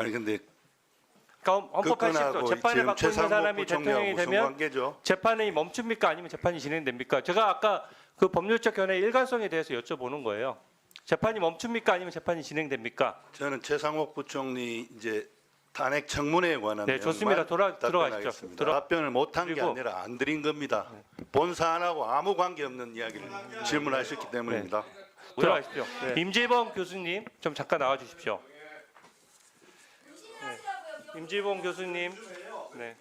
아니 근데 그러니까 헌법 80조 그건하고 재판을 지금 받고 있는 사람이 대통령이 되면 관계죠? 재판이 멈춥니까 아니면 재판이 진행됩니까? 제가 아까 그 법률적 견해의 일관성에 대해서 여쭤보는 거예요. 재판이 멈춥니까 아니면 재판이 진행됩니까? 저는 최상목 부총리 이제 탄핵 청문회에 관한 네, 좋습니다. 돌아- 들어가시죠. 들어- 답변을 못한 게 아니라 안 드린 겁니다. 본 사안하고 아무 관계 없는 이야기를 질문하셨기 때문입니다. 들어가십시오. 임지범 교수님 좀 잠깐 나와 주십시오. 네. 임지범 교수님. 네.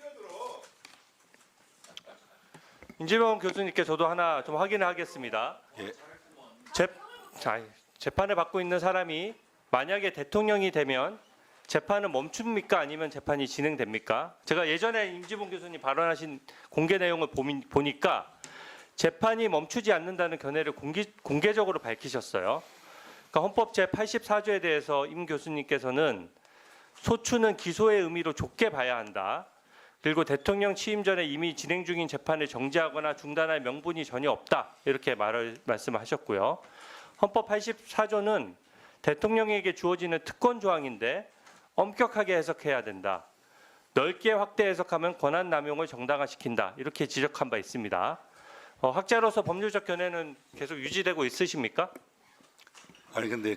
임지범 교수님께 저도 하나 좀 확인을 하겠습니다. 예. 재, 자, 재판을 받고 있는 사람이 만약에 대통령이 되면 재판은 멈춥니까 아니면 재판이 진행됩니까? 제가 예전에 임지봉 교수님 발언하신 공개 내용을 보미, 보니까 재판이 멈추지 않는다는 견해를 공개, 공개적으로 밝히셨어요. 그러니까 헌법 제 84조에 대해서 임 교수님께서는 소추는 기소의 의미로 좁게 봐야 한다. 그리고 대통령 취임 전에 이미 진행 중인 재판을 정지하거나 중단할 명분이 전혀 없다. 이렇게 말을 말씀하셨고요. 헌법 84조는 대통령에게 주어지는 특권 조항인데 엄격하게 해석해야 된다. 넓게 확대 해석하면 권한 남용을 정당화시킨다. 이렇게 지적한 바 있습니다. 어, 학자로서 법률적 견해는 계속 유지되고 있으십니까? 아니 근데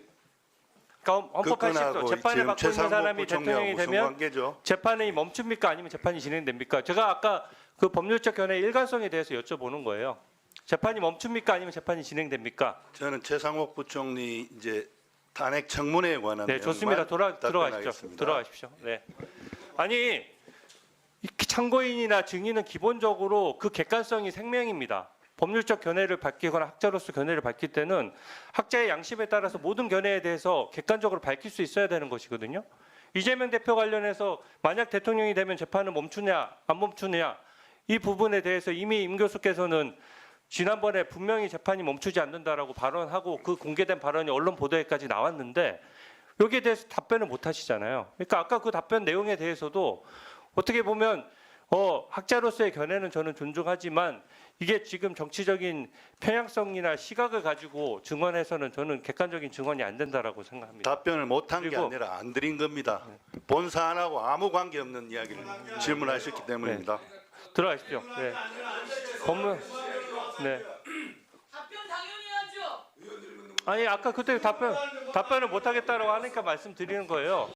그러니까 헌법 80조 그건하고 재판을 받고 있는 사람이 대통령이 되면 관계죠? 재판이 멈춥니까 아니면 재판이 진행됩니까? 제가 아까 그 법률적 견해의 일관성에 대해서 여쭤보는 거예요. 재판이 멈춥니까 아니면 재판이 진행됩니까? 저는 최상목 부총리 이제 탄핵 청문회에 관한 네, 좋습니다. 돌아 들어가십시오. 들어가십시오. 네. 아니 이 참고인이나 증인은 기본적으로 그 객관성이 생명입니다. 법률적 견해를 밝히거나 학자로서 견해를 밝힐 때는 학자의 양심에 따라서 모든 견해에 대해서 객관적으로 밝힐 수 있어야 되는 것이거든요. 이재명 대표 관련해서 만약 대통령이 되면 재판을 멈추냐 안 멈추냐 이 부분에 대해서 이미 임 교수께서는 지난번에 분명히 재판이 멈추지 않는다라고 발언하고 그 공개된 발언이 언론 보도에까지 나왔는데 여기에 대해서 답변을 못 하시잖아요. 그러니까 아까 그 답변 내용에 대해서도 어떻게 보면 어, 학자로서의 견해는 저는 존중하지만 이게 지금 정치적인 편향성이나 시각을 가지고 증언해서는 저는 객관적인 증언이 안 된다라고 생각합니다. 답변을 못한 게 그리고- 아니라 안 드린 겁니다. 본 사안하고 아무 관계 없는 이야기를 질문하셨기 때문입니다. 들어가십시오. 네. 법문 네. 답변 당연히 하죠. 아니 아까 그때 답변 답변을 못 하겠다라고 하니까 말씀드리는 거예요.